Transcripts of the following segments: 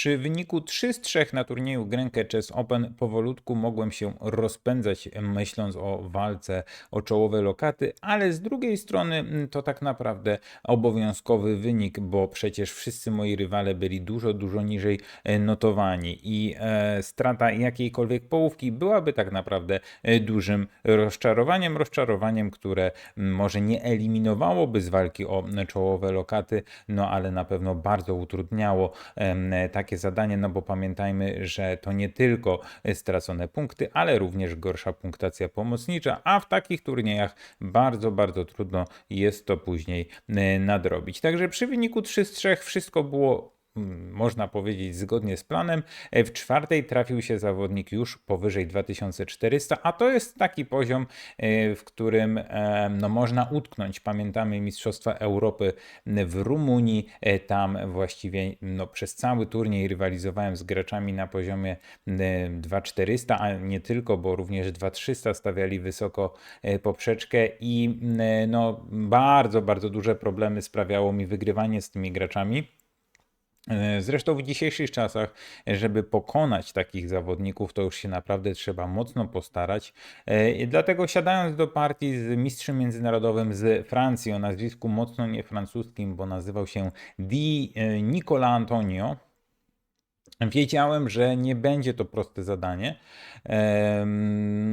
Przy wyniku 3 z 3 na turnieju Grenke Chess Open powolutku mogłem się rozpędzać, myśląc o walce o czołowe lokaty, ale z drugiej strony to tak naprawdę obowiązkowy wynik, bo przecież wszyscy moi rywale byli dużo, dużo niżej e, notowani i e, strata jakiejkolwiek połówki byłaby tak naprawdę e, dużym rozczarowaniem, rozczarowaniem, które może nie eliminowałoby z walki o czołowe lokaty, no ale na pewno bardzo utrudniało em, takie zadanie, no bo pamiętajmy, że to nie tylko stracone punkty, ale również gorsza punktacja pomocnicza, a w takich turniejach bardzo, bardzo trudno jest to później e, nadrobić. Także przy wyniku 3 z 3 wszystko było można powiedzieć zgodnie z planem. E, W czwartej trafił się zawodnik już powyżej 2400, a to jest taki poziom, e, w którym e, no, można utknąć. Pamiętamy Mistrzostwa Europy w Rumunii. Tam właściwie no, przez cały turniej rywalizowałem z graczami na poziomie e, 2400, a nie tylko, bo również 2300 stawiali wysoko poprzeczkę i no, bardzo, bardzo duże problemy sprawiało mi wygrywanie z tymi graczami. E, Zresztą w dzisiejszych czasach, żeby pokonać takich zawodników, to już się naprawdę trzeba mocno postarać. E, Dlatego siadając do partii z mistrzem międzynarodowym z Francji o nazwisku mocno niefrancuskim, bo nazywał się Di e, Nicola Antonio, wiedziałem, że nie będzie to proste zadanie.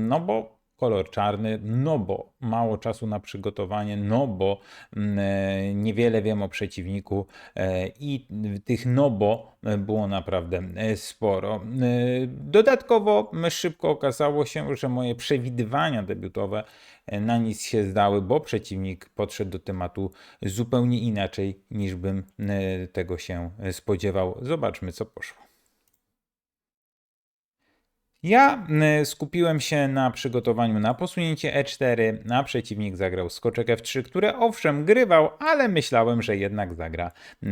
No bo kolor czarny, no bo mało czasu na przygotowanie, no bo mm, e, niewiele wiem o przeciwniku e, i tych no bo było naprawdę e, sporo. E, Dodatkowo szybko okazało się, że moje przewidywania debiutowe e, na nic się zdały, bo przeciwnik podszedł do tematu zupełnie inaczej niż bym e, tego się spodziewał. Zobaczmy co poszło. Ja y, skupiłem się na przygotowaniu na posunięcie E4, a przeciwnik zagrał skoczek F3, które owszem grywał, ale myślałem, że jednak zagra y,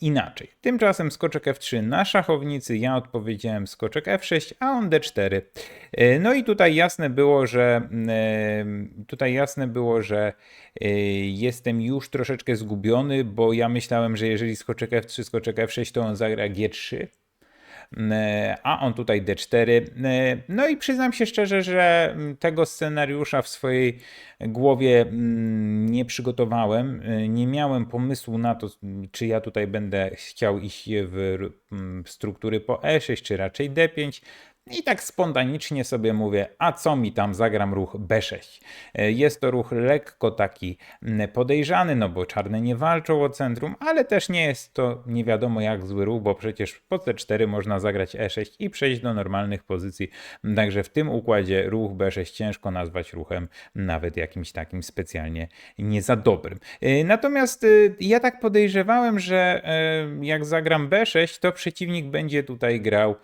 inaczej. Tymczasem skoczek F3 na szachownicy, ja odpowiedziałem skoczek F6, a on D4. Y, No i tutaj jasne było, że y, tutaj jasne było, że y, jestem już troszeczkę zgubiony, bo ja myślałem, że jeżeli skoczek F3, skoczek F6, to on zagra G3 e, a on tutaj D4. E, No i przyznam się szczerze, że mm, tego scenariusza w swojej głowie mm, nie przygotowałem. E, Nie miałem pomysłu na to, czy ja tutaj będę chciał iść w mm, struktury po E6, czy raczej D5. I tak spontanicznie sobie mówię, a co mi tam, zagram ruch B6. E, Jest to ruch lekko taki mm, podejrzany, no bo czarne nie walczą o centrum, ale też nie jest to nie wiadomo jak zły ruch, bo przecież po C4 można zagrać E6 i przejść do normalnych pozycji. Także w tym układzie ruch B6 ciężko nazwać ruchem nawet jakimś takim specjalnie nie za dobrym. E, Natomiast e, ja tak podejrzewałem, że e, jak zagram B6, to przeciwnik będzie tutaj grał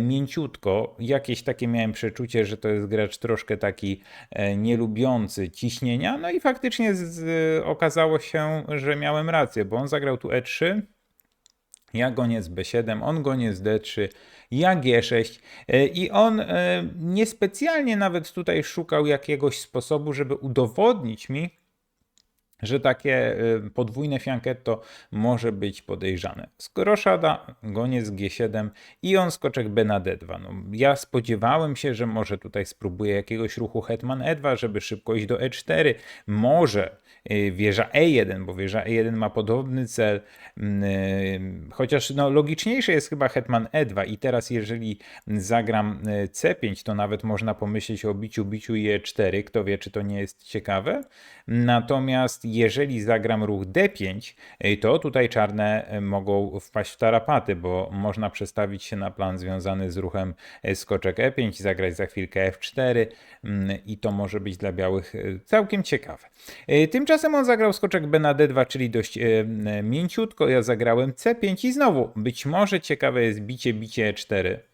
mięciutko. Jakieś takie miałem przeczucie, że to jest gracz troszkę taki e, nielubiący ciśnienia. No i faktycznie z, okazało się, że miałem rację, bo on zagrał tu E3. Ja goniec B7, on goniec D3, ja G6 e, i on e, niespecjalnie nawet tutaj szukał jakiegoś sposobu, żeby udowodnić mi, że takie y, podwójne fianketto może być podejrzane. Roszada, goniec G7 i on skoczek B na D2. No, ja spodziewałem się, że może tutaj spróbuje jakiegoś ruchu hetman E2, żeby szybko iść do E4. Może y, wieża E1, bo wieża E1 ma podobny cel, mm, y, chociaż no, logiczniejsze jest chyba hetman E2 i teraz jeżeli zagram y, C5, to nawet można pomyśleć o biciu, biciu i E4, kto wie, czy to nie jest ciekawe. Natomiast jeżeli zagram ruch D5, y, to tutaj czarne y, mogą wpaść w tarapaty, bo można przestawić się na plan związany z ruchem y, skoczek E5, zagrać za chwilkę F4 mm, i to może być dla białych całkiem ciekawe. Tymczasem on zagrał skoczek B na D2, czyli dość mięciutko. Ja zagrałem C5 i znowu być może ciekawe jest bicie, bicie E4.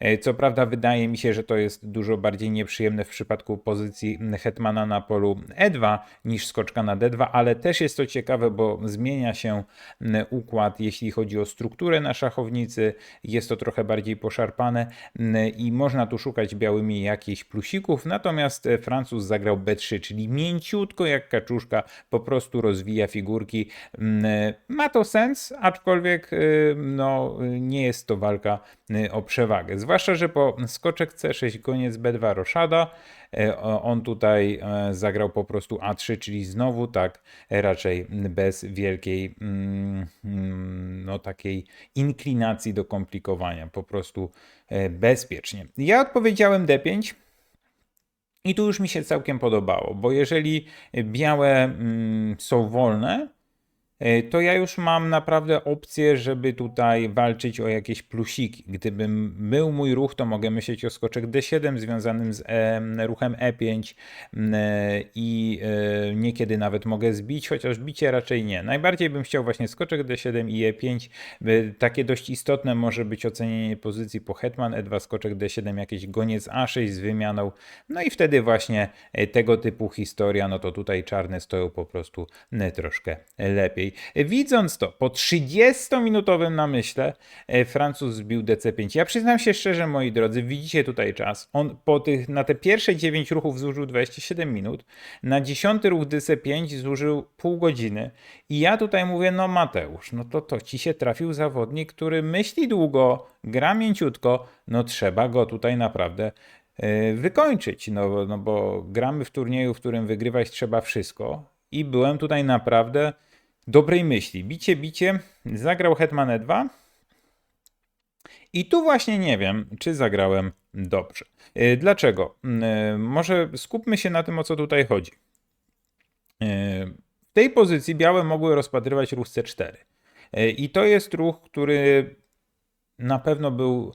E, Co prawda wydaje mi się, że to jest dużo bardziej nieprzyjemne w przypadku pozycji hetmana na polu E2 niż skoczka na D2, ale też jest to ciekawe, bo zmienia się układ, jeśli chodzi o strukturę na szachownicy, jest to trochę bardziej poszarpane i można tu szukać białymi jakichś plusików, natomiast e, Francuz zagrał B3, czyli mięciutko jak kaczuszka, po prostu rozwija figurki. Ma to sens, aczkolwiek y, no, nie jest to walka o przewagę. Zwłaszcza, że po skoczek C6, koniec B2 roszada, o- on tutaj e, zagrał po prostu A3, czyli znowu tak raczej bez wielkiej mm, no takiej inklinacji do komplikowania, po prostu bezpiecznie. Ja odpowiedziałem D5. I tu już mi się całkiem podobało, bo jeżeli białe mm, są wolne, to ja już mam naprawdę opcję, żeby tutaj walczyć o jakieś plusiki. Gdybym był mój ruch, to mogę myśleć o skoczek D7 związanym z e, ruchem E5 m, e, i e, niekiedy nawet mogę zbić, chociaż bicie raczej nie. Najbardziej bym chciał właśnie skoczek D7 i E5. E, Takie dość istotne może być ocenienie pozycji po hetman E2, skoczek D7, jakiś goniec A6 z wymianą. No i wtedy właśnie e, tego typu historia, no to tutaj czarne stoją po prostu e, troszkę lepiej. Widząc to, po 30-minutowym namyśle e, Francuz zbił DC5. Ja przyznam się szczerze, moi drodzy, widzicie tutaj czas. On po tych, na te pierwsze 9 ruchów zużył 27 minut, na 10 ruch DC5 zużył pół godziny. I ja tutaj mówię, no Mateusz, no to to ci się trafił zawodnik, który myśli długo, gra mięciutko, no trzeba go tutaj naprawdę e, wykończyć, no, no bo gramy w turnieju, w którym wygrywać trzeba wszystko i byłem tutaj naprawdę dobrej myśli. Bicie, bicie, zagrał Hetman E2 i tu właśnie nie wiem, czy zagrałem dobrze. E, Dlaczego? E, Może skupmy się na tym, o co tutaj chodzi. E, W tej pozycji białe mogły rozpatrywać ruch C4. E, I to jest ruch, który na pewno był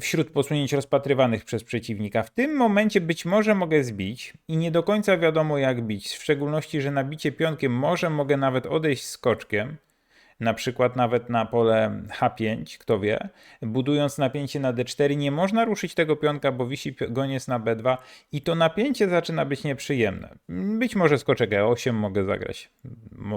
wśród posunięć rozpatrywanych przez przeciwnika. W tym momencie być może mogę zbić i nie do końca wiadomo jak bić, w szczególności, że na bicie pionkiem może mogę nawet odejść skoczkiem, na przykład nawet na pole H5, kto wie, budując napięcie na D4, nie można ruszyć tego pionka, bo wisi goniec na B2 i to napięcie zaczyna być nieprzyjemne. Być może skoczek E8 mogę zagrać.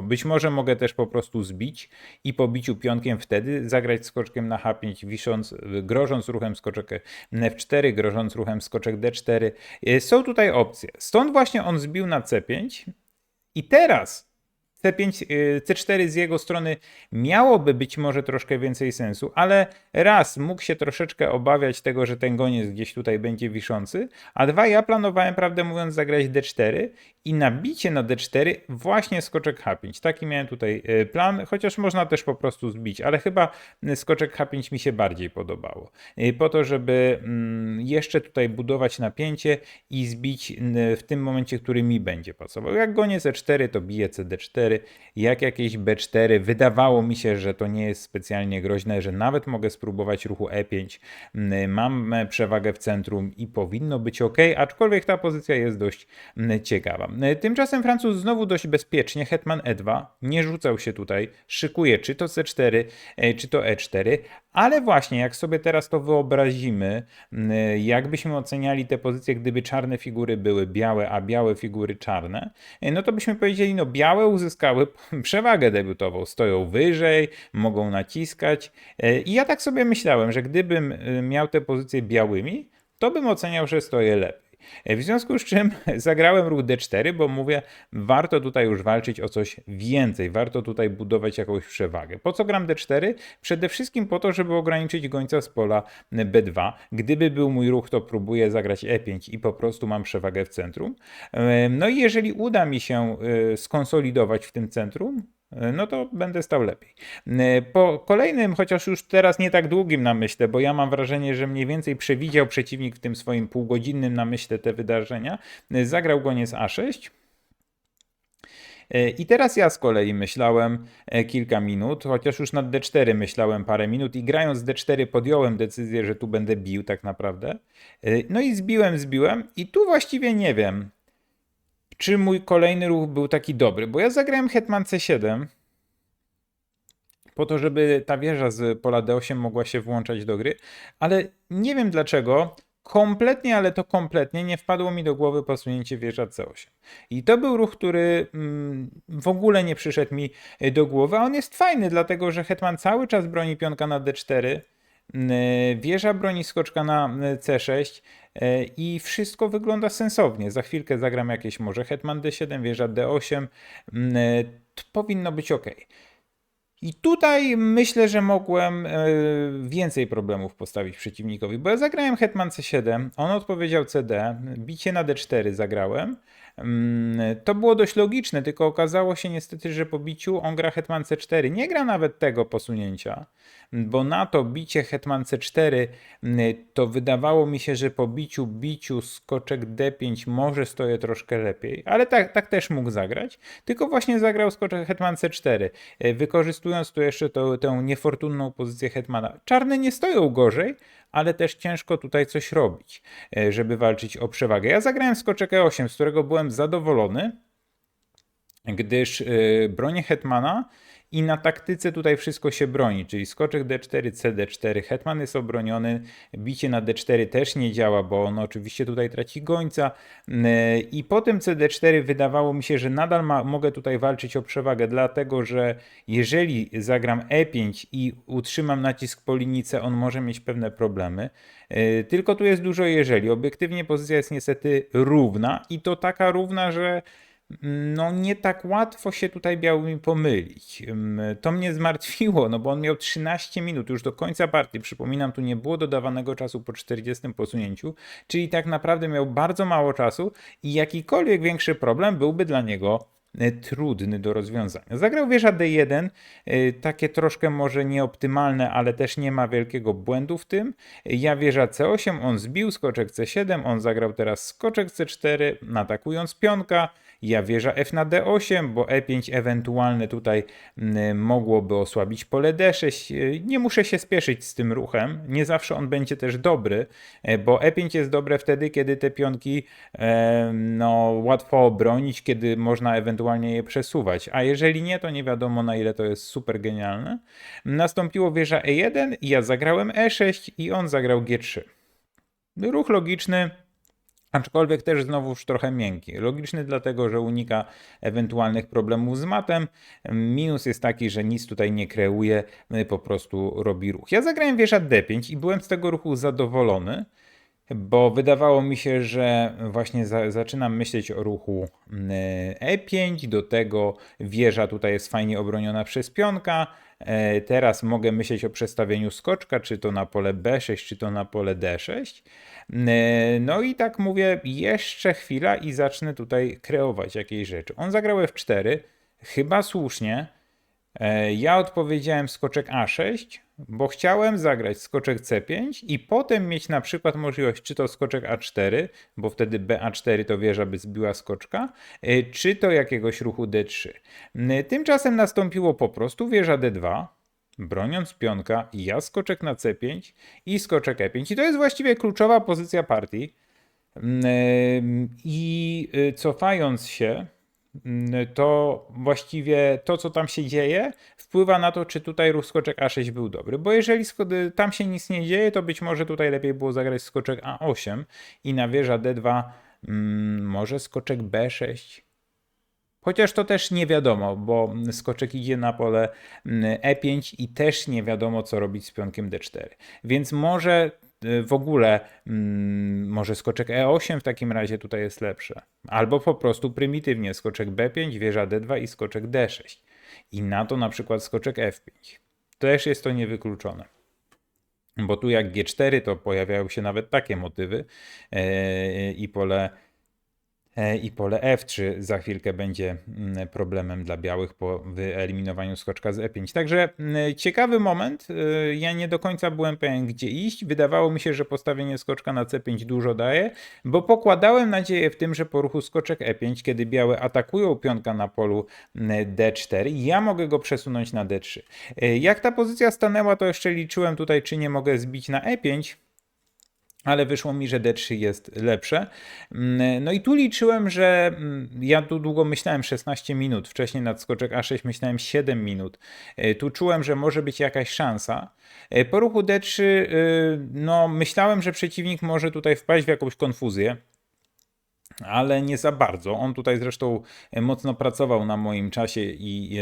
Być może mogę też po prostu zbić i po biciu pionkiem wtedy zagrać skoczkiem na H5, wisząc, grożąc ruchem skoczek F4, grożąc ruchem skoczek D4. Y, Są tutaj opcje. Stąd właśnie on zbił na C5 i teraz C5, y, C4 z jego strony miałoby być może troszkę więcej sensu, ale raz mógł się troszeczkę obawiać tego, że ten goniec gdzieś tutaj będzie wiszący, a dwa ja planowałem, prawdę mówiąc, zagrać D4 i nabicie na D4 właśnie skoczek H5. Taki miałem tutaj y, plan, chociaż można też po prostu zbić, ale chyba y, skoczek H5 mi się bardziej podobało. Po to, żeby mm, jeszcze tutaj budować napięcie i zbić w tym momencie, który mi będzie pasował. Jak goniec E4, to bije CD4, jak jakieś B4. Wydawało mi się, że to nie jest specjalnie groźne, że nawet mogę spróbować ruchu E5. Mm, Mam e, przewagę w centrum i powinno być ok, aczkolwiek ta pozycja jest dość mm, ciekawa. E, Tymczasem Francuz znowu dość bezpiecznie, hetman E2, nie rzucał się tutaj, szykuje czy to C4, e, czy to E4, ale właśnie jak sobie teraz to wyobrazimy, mm, jakbyśmy oceniali te pozycje, gdyby czarne figury były białe, a białe figury czarne, e, no to byśmy powiedzieli, no białe uzyskały przewagę debiutową, stoją wyżej, mogą naciskać. E, I ja tak sobie myślałem, że gdybym e, miał te pozycje białymi, to bym oceniał, że stoję lepiej. E, W związku z czym zagrałem ruch D4, bo mówię, warto tutaj już walczyć o coś więcej, warto tutaj budować jakąś przewagę. Po co gram D4? Przede wszystkim po to, żeby ograniczyć gońca z pola B2. Gdyby był mój ruch, to próbuję zagrać E5 i po prostu mam przewagę w centrum. E, No i jeżeli uda mi się e, skonsolidować w tym centrum, no to będę stał lepiej. E, Po kolejnym, chociaż już teraz nie tak długim namyśle, bo ja mam wrażenie, że mniej więcej przewidział przeciwnik w tym swoim półgodzinnym namyśle te wydarzenia, e, zagrał goniec A6. E, I teraz ja z kolei myślałem e, kilka minut, chociaż już nad D4 myślałem parę minut i grając D4 podjąłem decyzję, że tu będę bił tak naprawdę. E, No i zbiłem, zbiłem i tu właściwie nie wiem, czy mój kolejny ruch był taki dobry, bo ja zagrałem hetman C7 po to, żeby ta wieża z pola D8 mogła się włączać do gry, ale nie wiem dlaczego. Kompletnie, ale to kompletnie nie wpadło mi do głowy posunięcie wieża C8. I to był ruch, który mm, w ogóle nie przyszedł mi y, do głowy, a on jest fajny, dlatego że hetman cały czas broni pionka na D4, mm, wieża broni skoczka na y, C6 y, i wszystko wygląda sensownie. Za chwilkę zagram jakieś może hetman D7, wieża D8, mm, to powinno być ok. I tutaj myślę, że mogłem e, więcej problemów postawić przeciwnikowi, bo ja zagrałem hetman c7, on odpowiedział cd, bicie na d4 zagrałem. Mm, To było dość logiczne, tylko okazało się niestety, że po biciu on gra hetman c4. Nie gra nawet tego posunięcia, bo na to bicie hetman c4 mm, to wydawało mi się, że po biciu, biciu skoczek d5 może stoję troszkę lepiej, ale tak, tak też mógł zagrać, tylko właśnie zagrał skoczek hetman c4, e, wykorzystując tu jeszcze to, tę niefortunną pozycję hetmana. Czarne nie stoją gorzej, ale też ciężko tutaj coś robić, e, żeby walczyć o przewagę. Ja zagrałem skoczek e8, z którego byłem zadowolony, gdyż yy, bronię hetmana i na taktyce tutaj wszystko się broni, czyli skoczek d4, cd4, hetman jest obroniony, bicie na d4 też nie działa, bo on oczywiście tutaj traci gońca yy, i po tym cd4 wydawało mi się, że nadal ma, mogę tutaj walczyć o przewagę, dlatego że jeżeli zagram e5 i utrzymam nacisk po linijce, on może mieć pewne problemy. Yy, Tylko tu jest dużo jeżeli. Obiektywnie pozycja jest niestety równa i to taka równa, że no nie tak łatwo się tutaj białymi pomylić. To mnie zmartwiło, no bo on miał 13 minut już do końca partii. Przypominam, tu nie było dodawanego czasu po 40 posunięciu, czyli tak naprawdę miał bardzo mało czasu i jakikolwiek większy problem byłby dla niego trudny do rozwiązania. Zagrał wieża D1, e, takie troszkę może nieoptymalne, ale też nie ma wielkiego błędu w tym. Ja wieża C8, on zbił skoczek C7, on zagrał teraz skoczek C4, atakując pionka. Ja wieża F na D8, bo E5 ewentualne tutaj mogłoby osłabić pole D6. E, Nie muszę się spieszyć z tym ruchem. Nie zawsze on będzie też dobry, e, bo E5 jest dobre wtedy, kiedy te pionki e, no, łatwo obronić, kiedy można ewentualnie je przesuwać. A jeżeli nie, to nie wiadomo na ile to jest super genialne. Nastąpiło wieża E1 i ja zagrałem E6 i on zagrał G3. Ruch logiczny, Aczkolwiek też znowuż trochę miękki. Logiczny dlatego, że unika ewentualnych problemów z matem. Minus jest taki, że nic tutaj nie kreuje, po prostu robi ruch. Ja zagrałem wieża D5 i byłem z tego ruchu zadowolony, bo wydawało mi się, że właśnie za, zaczynam myśleć o ruchu mm, E5, do tego wieża tutaj jest fajnie obroniona przez pionka. E, Teraz mogę myśleć o przestawieniu skoczka, czy to na pole B6, czy to na pole D6. E, No i tak mówię, jeszcze chwila i zacznę tutaj kreować jakieś rzeczy. On zagrał F4, chyba słusznie. E, Ja odpowiedziałem skoczek A6, bo chciałem zagrać skoczek C5 i potem mieć na przykład możliwość czy to skoczek A4, bo wtedy BA4 to wieża by zbiła skoczka, e, czy to jakiegoś ruchu D3. E, Tymczasem nastąpiło po prostu wieża D2, broniąc pionka, ja skoczek na C5 i skoczek E5. I to jest właściwie kluczowa pozycja partii. Ym, I y, cofając się, to właściwie to, co tam się dzieje, wpływa na to, czy tutaj ruch skoczek A6 był dobry. Bo jeżeli tam się nic nie dzieje, to być może tutaj lepiej było zagrać skoczek A8 i na wieża D2 ym, może skoczek B6. Chociaż to też nie wiadomo, bo skoczek idzie na pole mm, E5 i też nie wiadomo, co robić z pionkiem D4. Więc może w ogóle, mm, może skoczek E8 w takim razie tutaj jest lepsze. Albo po prostu prymitywnie skoczek B5, wieża D2 i skoczek D6. I na to na przykład skoczek F5. Też jest to niewykluczone. Bo tu jak G4 to pojawiają się nawet takie motywy yy, i pole E, i pole F3 za chwilkę będzie mm, problemem dla białych po wyeliminowaniu skoczka z E5. Także mm, ciekawy moment. E, Ja nie do końca byłem pewien, gdzie iść. Wydawało mi się, że postawienie skoczka na C5 dużo daje, bo pokładałem nadzieję w tym, że po ruchu skoczek E5, kiedy białe atakują pionka na polu mm, D4, ja mogę go przesunąć na D3. E, Jak ta pozycja stanęła, to jeszcze liczyłem tutaj, czy nie mogę zbić na E5. Ale wyszło mi, że D3 jest lepsze. Mm, No i tu liczyłem, że mm, ja tu długo myślałem 16 minut, wcześniej nad skoczek A6 myślałem 7 minut. E, Tu czułem, że może być jakaś szansa. E, Po ruchu D3 y, no myślałem, że przeciwnik może tutaj wpaść w jakąś konfuzję ale nie za bardzo. On tutaj zresztą e, mocno pracował na moim czasie i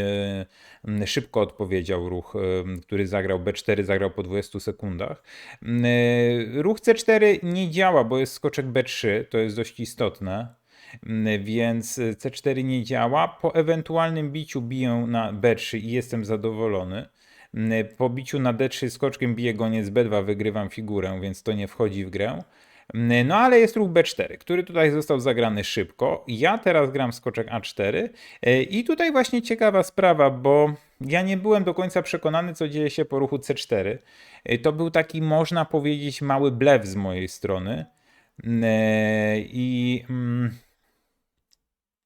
e, szybko odpowiedział ruch, e, który zagrał B4, zagrał po 20 sekundach. Ruch C4 nie działa, bo jest skoczek B3, to jest dość istotne. Więc C4 nie działa. Po ewentualnym biciu biję na B3 i jestem zadowolony. Po biciu na D3 skoczkiem biję goniec B2, wygrywam figurę, więc to nie wchodzi w grę. No ale jest ruch B4, który tutaj został zagrany szybko. Ja teraz gram skoczek A4 e, i tutaj właśnie ciekawa sprawa, bo ja nie byłem do końca przekonany, co dzieje się po ruchu C4. E, To był taki, można powiedzieć, mały blef z mojej strony. E, I mm,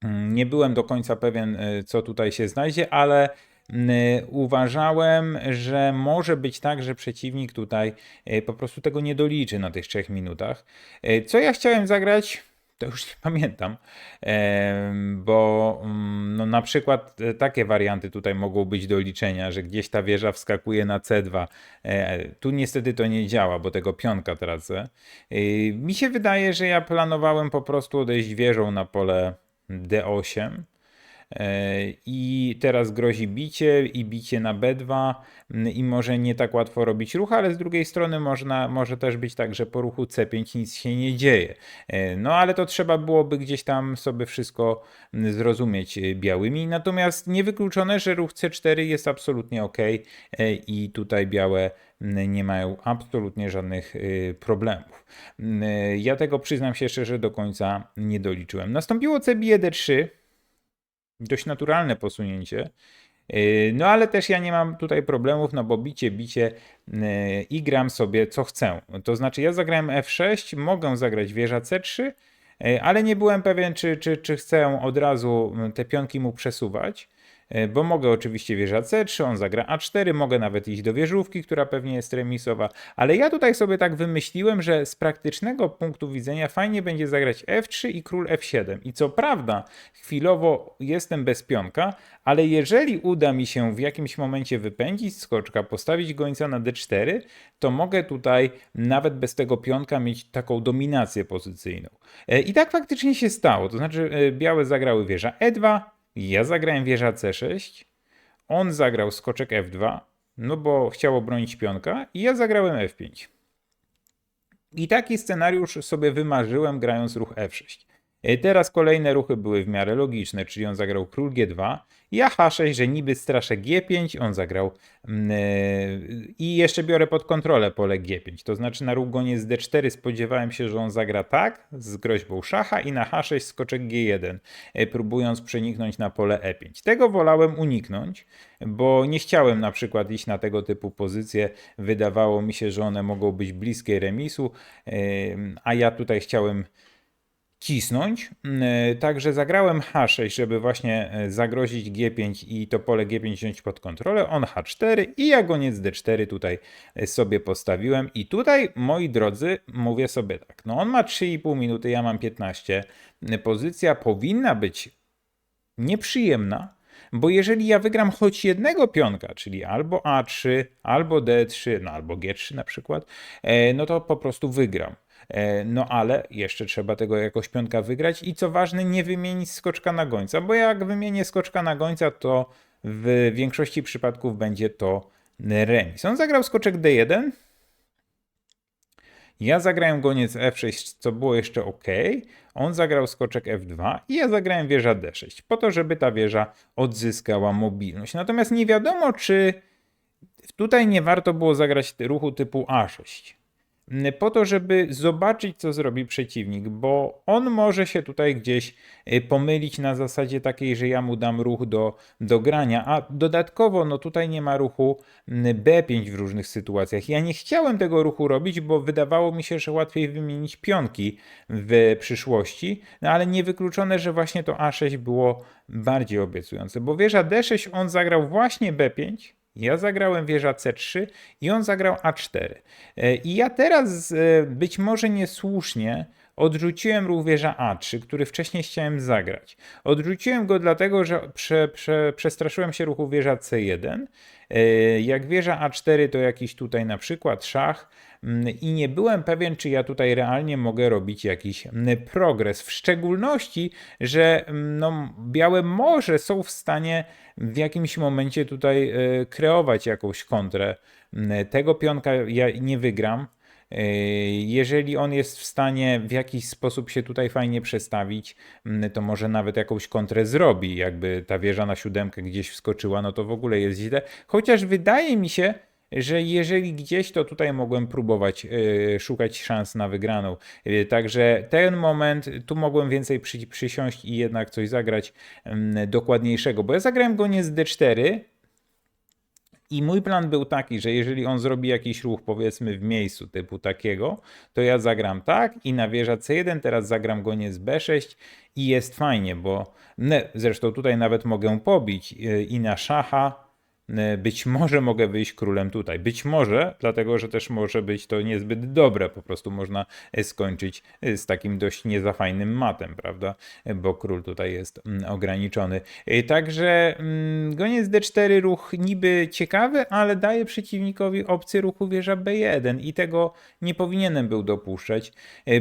mm, nie byłem do końca pewien, co tutaj się znajdzie, ale mm, uważałem, że może być tak, że przeciwnik tutaj e, po prostu tego nie doliczy na tych trzech minutach. E, Co ja chciałem zagrać? To już nie pamiętam, bo mm, no, na przykład e, takie warianty tutaj mogą być do liczenia, że gdzieś ta wieża wskakuje na C2. E, Tu niestety to nie działa, bo tego pionka tracę. Mi się wydaje, że ja planowałem po prostu odejść wieżą na pole D8. E, I teraz grozi bicie i bicie na B2 m, i może nie tak łatwo robić ruch, ale z drugiej strony można, może też być tak, że po ruchu C5 nic się nie dzieje. E, No ale to trzeba byłoby gdzieś tam sobie wszystko m, zrozumieć e, białymi. Natomiast niewykluczone, że ruch C4 jest absolutnie ok i tutaj białe m, nie mają absolutnie żadnych e, problemów. Ja tego przyznam się szczerze do końca nie doliczyłem. Nastąpiło C bije D3 dość naturalne posunięcie. Yy, No ale też ja nie mam tutaj problemów, no bo bicie, bicie yy, i gram sobie co chcę. To znaczy ja zagrałem F6, mogę zagrać wieża C3, yy, ale nie byłem pewien, czy, czy, czy chcę od razu te pionki mu przesuwać. Yy, Bo mogę oczywiście wieża C3, on zagra A4, mogę nawet iść do wieżówki, która pewnie jest remisowa, ale ja tutaj sobie tak wymyśliłem, że z praktycznego punktu widzenia fajnie będzie zagrać F3 i król F7. I co prawda, chwilowo jestem bez pionka, ale jeżeli uda mi się w jakimś momencie wypędzić skoczka, postawić gońca na D4, to mogę tutaj nawet bez tego pionka mieć taką dominację pozycyjną. E, I tak faktycznie się stało. To znaczy, e, białe zagrały wieża E2, ja zagrałem wieża C6, on zagrał skoczek F2, no bo chciał obronić pionka, i ja zagrałem F5. I taki scenariusz sobie wymarzyłem grając ruch F6. E, Teraz kolejne ruchy były w miarę logiczne, czyli on zagrał król G2, ja H6, że niby straszę G5, on zagrał e, i jeszcze biorę pod kontrolę pole G5, to znaczy na ruch goniec D4 spodziewałem się, że on zagra tak z groźbą szacha i na H6 skoczek G1, e, próbując przeniknąć na pole E5. Tego wolałem uniknąć, bo nie chciałem na przykład iść na tego typu pozycje, wydawało mi się, że one mogą być bliskie remisu, e, a ja tutaj chciałem cisnąć. Yy, Także zagrałem H6, żeby właśnie e, zagrozić G5 i to pole G5 wziąć pod kontrolę. On H4 i ja goniec D4 tutaj e, sobie postawiłem. I tutaj, moi drodzy, mówię sobie tak. No on ma 3,5 minuty, ja mam 15. Pozycja powinna być nieprzyjemna, bo jeżeli ja wygram choć jednego pionka, czyli albo A3, albo D3, no albo G3 na przykład, e, no to po prostu wygram. E, No ale jeszcze trzeba tego jakoś pionka wygrać i co ważne, nie wymienić skoczka na gońca, bo jak wymienię skoczka na gońca, to w większości przypadków będzie to remis. On zagrał skoczek D1, ja zagrałem goniec F6, co było jeszcze ok. On zagrał skoczek F2 i ja zagrałem wieża D6, po to, żeby ta wieża odzyskała mobilność. Natomiast nie wiadomo, czy tutaj nie warto było zagrać ruchu typu A6 po to, żeby zobaczyć, co zrobi przeciwnik, bo on może się tutaj gdzieś y, pomylić na zasadzie takiej, że ja mu dam ruch do, do grania, a dodatkowo no tutaj nie ma ruchu mm, B5 w różnych sytuacjach. Ja nie chciałem tego ruchu robić, bo wydawało mi się, że łatwiej wymienić pionki w przyszłości, no ale niewykluczone, że właśnie to A6 było bardziej obiecujące, bo wieża D6 on zagrał właśnie B5, Ja zagrałem wieża C3 i on zagrał A4. E, I ja teraz e, być może niesłusznie odrzuciłem ruch wieża A3, który wcześniej chciałem zagrać. Odrzuciłem go dlatego, że prze, prze, przestraszyłem się ruchu wieża C1. E, Jak wieża A4 to jakiś tutaj na przykład szach mm, i nie byłem pewien, czy ja tutaj realnie mogę robić jakiś mm, progres. W szczególności, że mm, no, białe może są w stanie w jakimś momencie tutaj e, kreować jakąś kontrę. Tego pionka ja nie wygram. E, Jeżeli on jest w stanie w jakiś sposób się tutaj fajnie przestawić, mm, to może nawet jakąś kontrę zrobi. Jakby ta wieża na siódemkę gdzieś wskoczyła, no to w ogóle jest źle. Chociaż wydaje mi się, że jeżeli gdzieś, to tutaj mogłem próbować e, szukać szans na wygraną. E, Także ten moment, tu mogłem więcej przy, przysiąść i jednak coś zagrać mm, dokładniejszego, bo ja zagrałem go nie z D4, i mój plan był taki, że jeżeli on zrobi jakiś ruch, powiedzmy w miejscu typu takiego, to ja zagram tak i na wieża C1 teraz zagram goniec B6 i jest fajnie, bo zresztą tutaj nawet mogę pobić y, i na szacha. Y, Być może mogę wyjść królem tutaj. Być może, dlatego że też może być to niezbyt dobre. Po prostu można y, skończyć y, z takim dość niezafajnym matem, prawda? Bo król tutaj jest mm, ograniczony. Także mm, goniec D4 ruch niby ciekawy, ale daje przeciwnikowi opcję ruchu wieża B1 i tego nie powinienem był dopuszczać,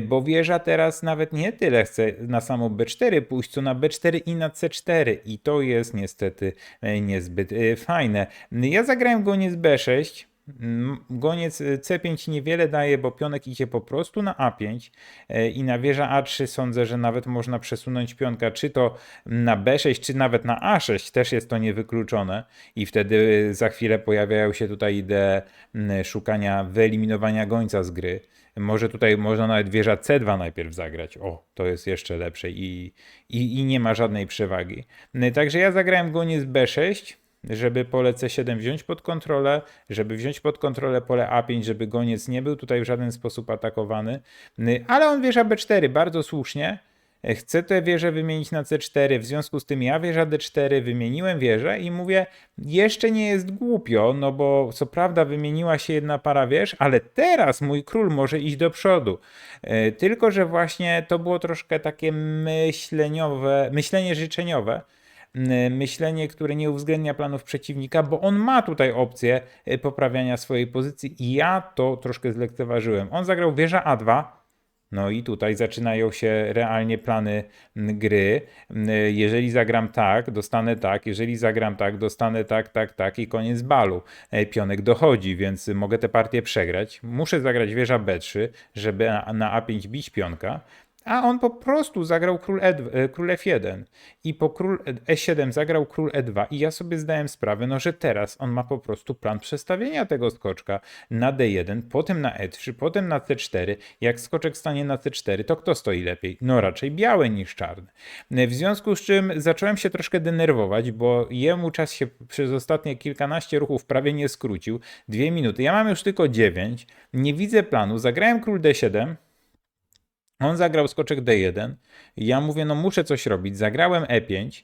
bo wieża teraz nawet nie tyle chce na samo B4 pójść, co na B4 i na C4 i to jest niestety niezbyt y, fajne. Ja zagrałem goniec B6, Mm, Goniec y, C5 niewiele daje, bo pionek idzie po prostu na A5 e, i na wieża A3 sądzę, że nawet można przesunąć pionka czy to na B6, czy nawet na A6, też jest to niewykluczone i wtedy y, za chwilę pojawiają się tutaj idee mm, szukania wyeliminowania gońca z gry. Może tutaj można nawet wieża C2 najpierw zagrać. O, to jest jeszcze lepsze i, i, i nie ma żadnej przewagi. Także ja zagrałem goniec B6 żeby pole C7 wziąć pod kontrolę, żeby wziąć pod kontrolę pole A5, żeby goniec nie był tutaj w żaden sposób atakowany. Y, Ale on wieża B4 bardzo słusznie. Y, Chcę tę wieżę wymienić na C4, w związku z tym ja wieża D4 wymieniłem wieżę i mówię, jeszcze nie jest głupio, no bo co prawda wymieniła się jedna para wież, ale teraz mój król może iść do przodu. Y, Tylko, że właśnie to było troszkę takie myśleniowe, myślenie życzeniowe myślenie, które nie uwzględnia planów przeciwnika, bo on ma tutaj opcję y, poprawiania swojej pozycji i ja to troszkę zlekceważyłem. On zagrał wieża A2. No i tutaj zaczynają się realnie plany gry. Jeżeli zagram tak, dostanę tak. Jeżeli zagram tak, dostanę tak, tak, tak i koniec balu. E, Pionek dochodzi, więc mogę tę partię przegrać. Muszę zagrać wieża B3, żeby na A5 bić pionka. A on po prostu zagrał król, E2, e, król F1 i po król E7 zagrał król E2 i ja sobie zdałem sprawę, no że teraz on ma po prostu plan przestawienia tego skoczka na D1, potem na E3, potem na C4. Jak skoczek stanie na C4, to kto stoi lepiej? No raczej biały niż czarny. W związku z czym zacząłem się troszkę denerwować, bo jemu czas się przez ostatnie kilkanaście ruchów prawie nie skrócił. Dwie minuty. Ja mam już tylko 9. Nie widzę planu. Zagrałem król D7. On zagrał skoczek D1. Ja mówię, no muszę coś robić. Zagrałem E5.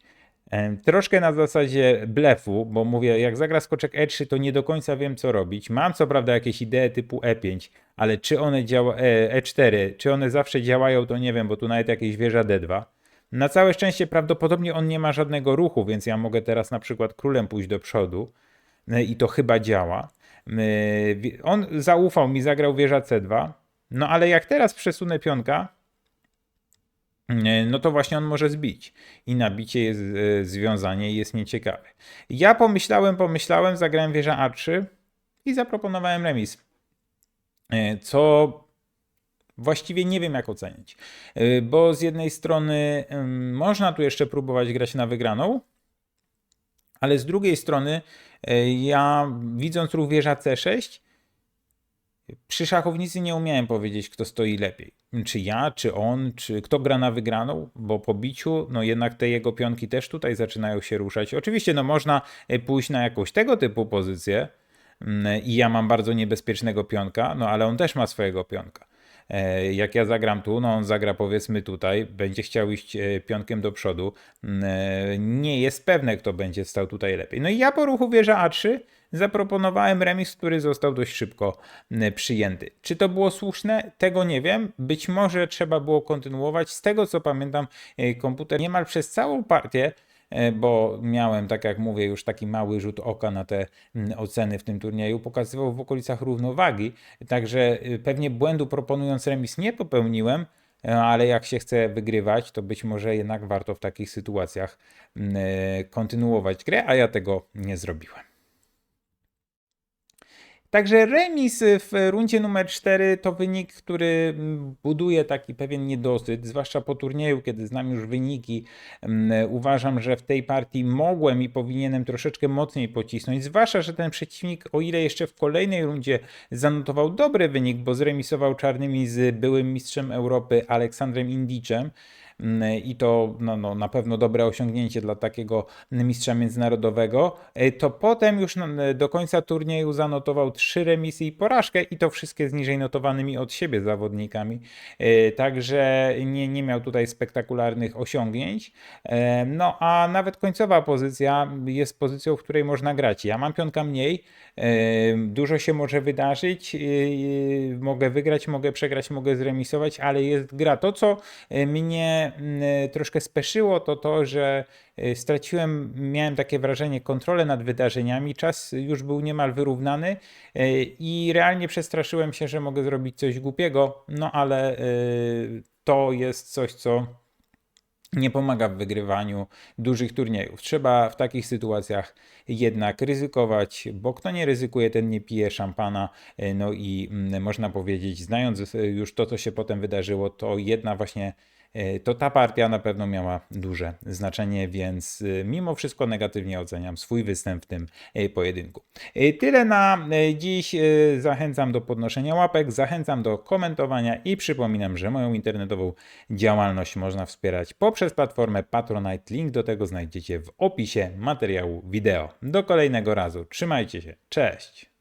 em, Troszkę na zasadzie blefu, bo mówię, jak zagra skoczek E3, to nie do końca wiem, co robić. Mam co prawda jakieś idee typu E5, ale czy one działa, e, E4, czy one zawsze działają, to nie wiem, bo tu nawet jakieś wieża D2. Na całe szczęście prawdopodobnie on nie ma żadnego ruchu, więc ja mogę teraz na przykład królem pójść do przodu e, i to chyba działa. E, On zaufał mi, zagrał wieża C2. No ale jak teraz przesunę pionka, e, no to właśnie on może zbić. I nabicie jest e, związanie jest nieciekawe. Ja pomyślałem, pomyślałem, zagrałem wieża A3 i zaproponowałem remis. E, Co właściwie nie wiem jak ocenić. Bo z jednej strony można tu jeszcze próbować grać na wygraną, ale z drugiej strony ja widząc ruch wieża C6 przy szachownicy nie umiałem powiedzieć, kto stoi lepiej. Czy ja, czy on, czy kto gra na wygraną, bo po biciu, no jednak te jego pionki też tutaj zaczynają się ruszać. Oczywiście, no można e, pójść na jakąś tego typu pozycję mm, i ja mam bardzo niebezpiecznego pionka, no ale on też ma swojego pionka. E, Jak ja zagram tu, no on zagra powiedzmy tutaj, będzie chciał iść e, pionkiem do przodu. Mm, Nie jest pewne, kto będzie stał tutaj lepiej. No i ja po ruchu wieża A3 zaproponowałem remis, który został dość szybko przyjęty. Czy to było słuszne? Tego nie wiem. Być może trzeba było kontynuować. Z tego co pamiętam, e, komputer niemal przez całą partię e, bo miałem, tak jak mówię, już taki mały rzut oka na te oceny w tym turnieju, pokazywał w okolicach równowagi, także y, pewnie błędu proponując remis nie popełniłem, e, ale jak się chce wygrywać, to być może jednak warto w takich sytuacjach e, kontynuować grę, a ja tego nie zrobiłem. Także remis w rundzie numer 4 to wynik, który mm, buduje taki pewien niedosyt, zwłaszcza po turnieju, kiedy znam już wyniki. Mm, Uważam, że w tej partii mogłem i powinienem troszeczkę mocniej pocisnąć, zwłaszcza, że ten przeciwnik, o ile jeszcze w kolejnej rundzie zanotował dobry wynik, bo zremisował czarnymi z byłym mistrzem Europy Aleksandrem Indiczem, i to no, no, na pewno dobre osiągnięcie dla takiego mistrza międzynarodowego, e, to potem już na- do końca turnieju zanotował trzy remisy i porażkę i to wszystkie z niżej notowanymi od siebie zawodnikami. E, Także nie, nie miał tutaj spektakularnych osiągnięć. E, No a nawet końcowa pozycja jest pozycją, w której można grać. Ja mam pionka mniej, dużo się może wydarzyć, mogę wygrać, mogę przegrać, mogę zremisować, ale jest gra. To, co e, troszkę speszyło, to to, że e, straciłem, miałem takie wrażenie, kontrolę nad wydarzeniami. Czas już był niemal wyrównany e, i realnie przestraszyłem się, że mogę zrobić coś głupiego, no ale e, to jest coś, co nie pomaga w wygrywaniu dużych turniejów. Trzeba w takich sytuacjach jednak ryzykować, bo kto nie ryzykuje, ten nie pije szampana. No i można powiedzieć, znając już to, co się potem wydarzyło, to jedna właśnie to ta partia na pewno miała duże znaczenie, więc e, mimo wszystko negatywnie oceniam swój występ w tym e, pojedynku. E, Tyle na e, dziś. E, Zachęcam do podnoszenia łapek, zachęcam do komentowania i przypominam, że moją internetową działalność można wspierać poprzez platformę Patronite. Link do tego znajdziecie w opisie materiału wideo. Do kolejnego razu. Trzymajcie się. Cześć.